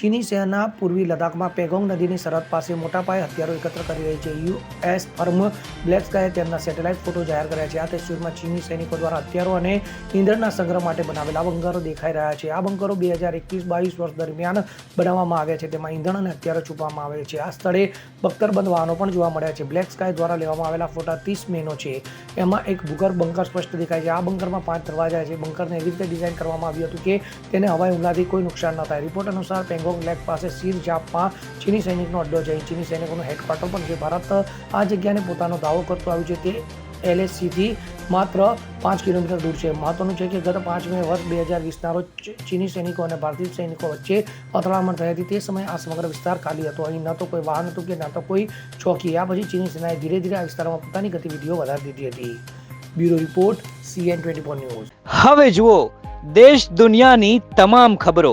ચીની સેના પૂર્વી લદ્દાખમાં પેગોંગ નદીની સરહદ પાસે મોટા પાયે હથિયારો એકત્ર કરી રહી છે. યુએસ ફર્મ બ્લેક સ્કાયે તેમના સેટેલાઇટ ફોટો જાહેર કર્યા છે. આ તસવીરમાં ચીની સૈનિકો દ્વારા હથિયારો અને ઈંધણના સંગ્રહ માટે બનાવેલા બંકરો દેખાઈ રહ્યા છે. આ બંકરો બે હજાર એકવીસ બાવીસ વર્ષ દરમિયાન બનાવવામાં આવ્યા છે. તેમાં ઈંધણ અને હથિયારો છુપવામાં આવે છે. આ સ્થળે બખ્તરબંધ વાહનો પણ જોવા મળ્યા છે. બ્લેક સ્કાય દ્વારા લેવામાં આવેલા ફોટા ત્રીસ મેનો છે. એમાં એક ભૂગર્ભ બંકર સ્પષ્ટ દેખાય છે. આ બંકરમાં પાંચ દરવાજા છે. બંકરને એવી રીતે ડિઝાઇન કરવામાં આવ્યું હતું કે તેને હવાઈ હુમલાથી કોઈ નુકસાન ન થાય. રિપોર્ટ અનુસાર પેંગોંગ લેક પાસે સીર જાપમાં ચીની સૈનિકનો અડ્ડો છે. ચીની સૈનિકોનું હેડક્વાર્ટર પણ છે. ભારત આ જગ્યાને પોતાનો દાવો કરતો આવ્યું છે તે એલએસસીથી માત્ર પાંચ કિલોમીટર દૂર છે. મહત્વનું છે કે ગત પાંચ વર્ષ બે હજાર વીસના રોજ ચીની સૈનિકો અને ભારતીય સૈનિકો વચ્ચે અથડામણ થઈ હતી. તે સમયે આ સમગ્ર વિસ્તાર ખાલી હતો. અહીં ન તો કોઈ વાહન હતું કે ન તો કોઈ ચોકી. આ પછી ચીની સેનાએ ધીરે ધીરે આ વિસ્તારમાં પોતાની ગતિવિધિઓ વધારી દીધી હતી. Bureau report, CN twenty four news. હવે જુઓ, દેશ દુનિયાની તમામ ખબરો.